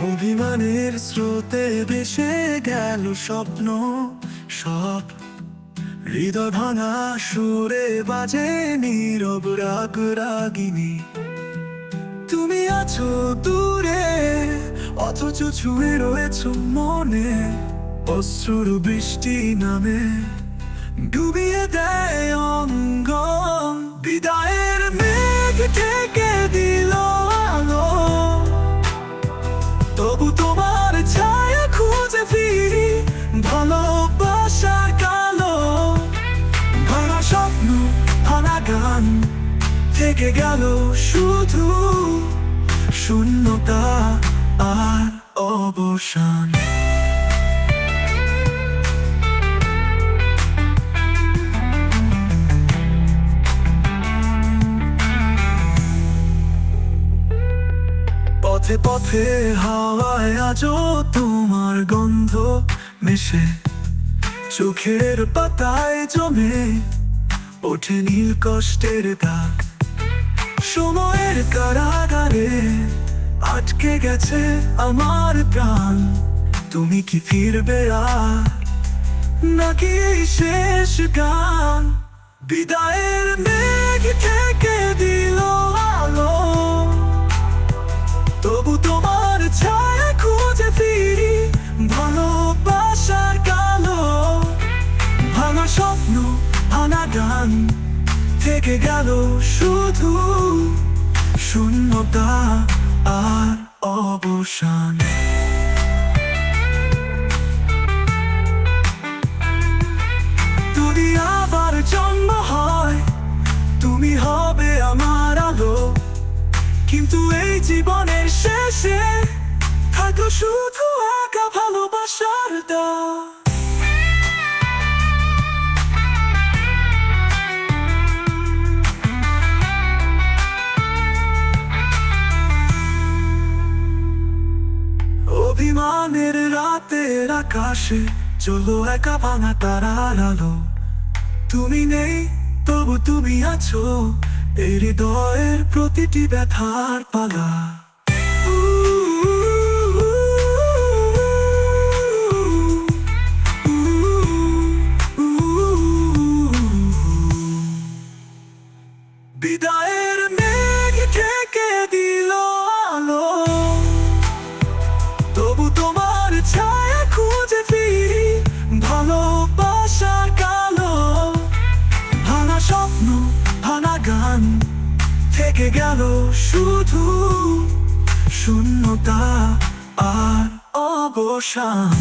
অভিমানের স্রোতে ভেসে গেল স্বপ্ন, সব। হৃদয় ভাঙা সুরে বাজে নীরব রাগ রাগিনী। তুমি আছো দূরে, অথচ ছুঁয়ে রয়েছ মনে। অশ্রুর বৃষ্টি নামে ডুবিয়ে দেয় অঙ্গ থেকে গেল শুধু শূন্যতা আর অবসান। পথে পথে হাওয়ায় আজও তোমার গন্ধ মেশে। চোখের পাতায় জমে ওঠে নীল কষ্টের দাগ। সময়ের কারাগারে আটকে গেছে আমার প্রাণ। তুমি কি ফিরবে নাকি শেষ গান? বিদায়ের মেঘ থেকে থেকে গেল শুধু শূন্যতা আর অবসান। যদি আবার জন্ম হয়, তুমি হবে আমার আলো। কিন্তু এই জীবনের শেষে থাকো শুধু একা ভালোবাসার দা আকাশে, চলো একা ভাঙা তারার আলো তুমি নেই, তবু তুমি আছো, এই হৃদয়ের প্রতিটি ব্যথার পালা। বিদায়ের মেঘ থেকে দিল আলো। গান থেকে গেল শুধু শূন্যতা আর অবসান।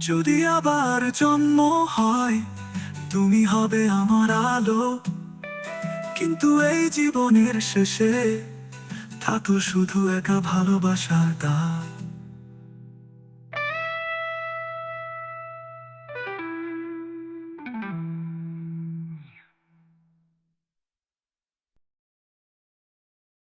যদি আবার জন্ম হয়, তুমি হবে আমার আলো। কিন্তু এই জীবনের শেষে থাকো শুধু একা ভালোবাসার দা